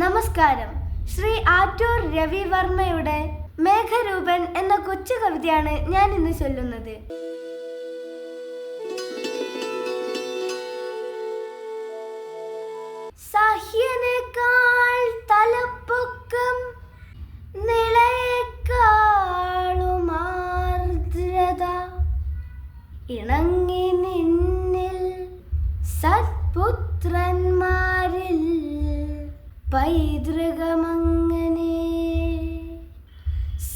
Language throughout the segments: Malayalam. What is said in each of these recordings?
നമസ്കാരം. ശ്രീ ആറ്റൂർ രവിവർമ്മയുടെ മേഘരൂപൻ എന്ന കൊച്ചു കവിതയാണ് ഞാൻ ഇന്ന് ചൊല്ലുന്നത്. സഹ്യനേക്കാൾ തലപ്പൊക്കം നിളയേക്കാളും ആർദ്രത ഇണങ്ങി നിന്നിൽ പൈതൃകമങ്ങനെ.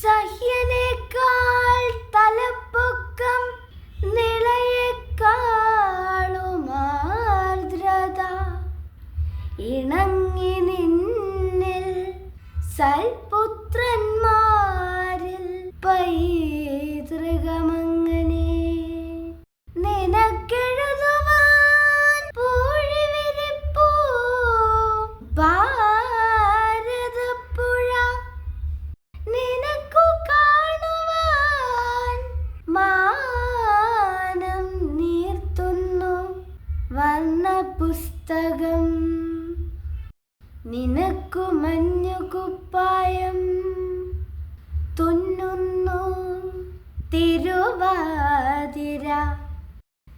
സഹ്യനേക്കാൾ തലപ്പൊക്കം നിളയേക്കാളുമാർദ്രത. ഇണങ്ങി നിന്നിൽ സൽപുത്രന്മാരിൽ പൈതൃകമങ്ങനെ വർണ പുസ്തകം. നിനക്കു മഞ്ഞു കുപ്പായം. തുന്നുന്നു തിരുവാതിര.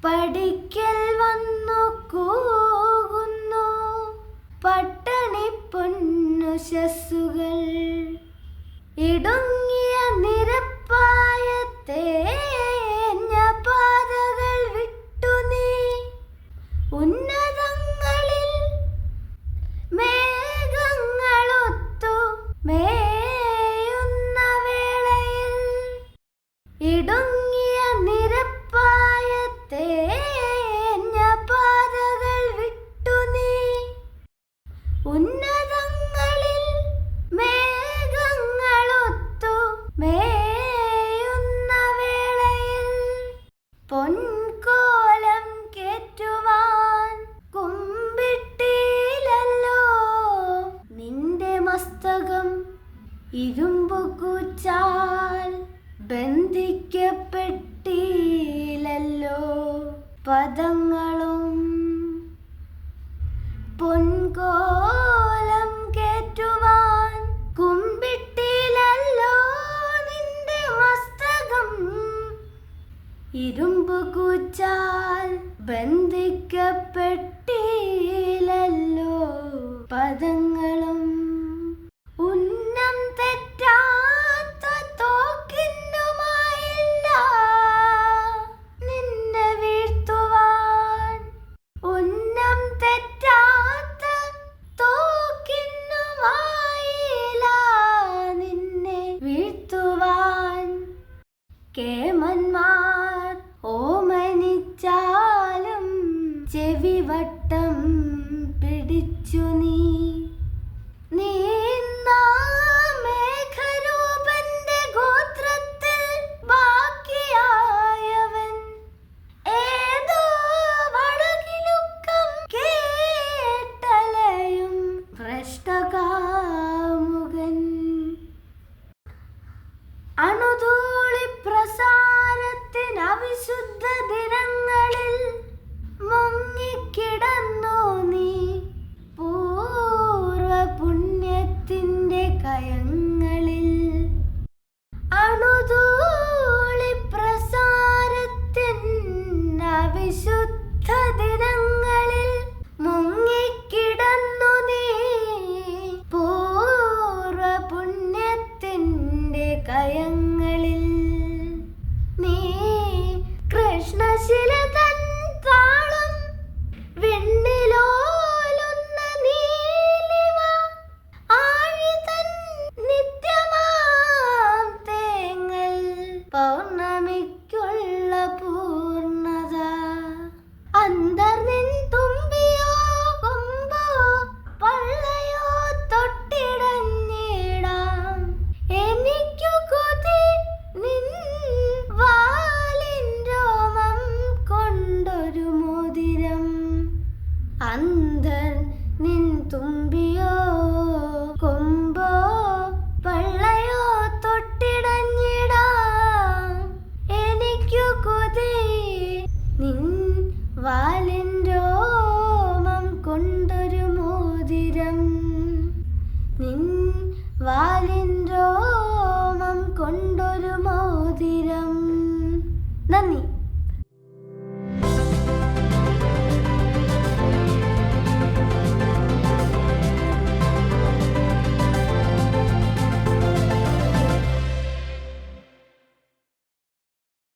പഠിക്കൽ വന്നു കൂകുന്നു പട്ടണി പൊന്നു ശസ്സുകൾ. ഇടുങ്ങിയ നിരപ്പായത്തെ ഇടുങ്ങിയ നിരപ്പായത്തെ പാതകൾ വിട്ടു നീ. ഉന്നതങ്ങളിൽ മേഘങ്ങളൊത്തു മേയുന്ന വേളയിൽ പൊൻകോലം കേറ്റുവാൻ കുമ്പിട്ടില്ലല്ലോ. നിന്റെ മസ്തകം ഇരുമ്പു കൂച്ചാൽ ബന്ധിക്കപ്പെട്ടില്ലല്ലോ പദങ്ങളും. പൊൻകോലം കേറ്റുവാൻ കുമ്പിട്ടില്ലല്ലോ നിന്റെ മസ്തകം. ഇരുമ്പ് കൂച്ചാൽ ബന്ധിക്കപ്പെട്ടില്ലല്ലോ പദങ്ങളും കേമന്മാർ ഓമനിച്ചാലും ചെവിവട്ടം പിടിച്ചു നീ. kalian അന്ധൻ നിൻ തുമ്പിയോ? കൊമ്പോ? പള്ളയോ തൊട്ടിടഞ്ഞിടാ. എനിക്കു കൊതി നിൻ വാലിന്റെ ഓമം കൊണ്ടൊരു മോതിരം. നിൻ വാലിന്റെ ഓമം കൊണ്ടൊരു നന്ദി.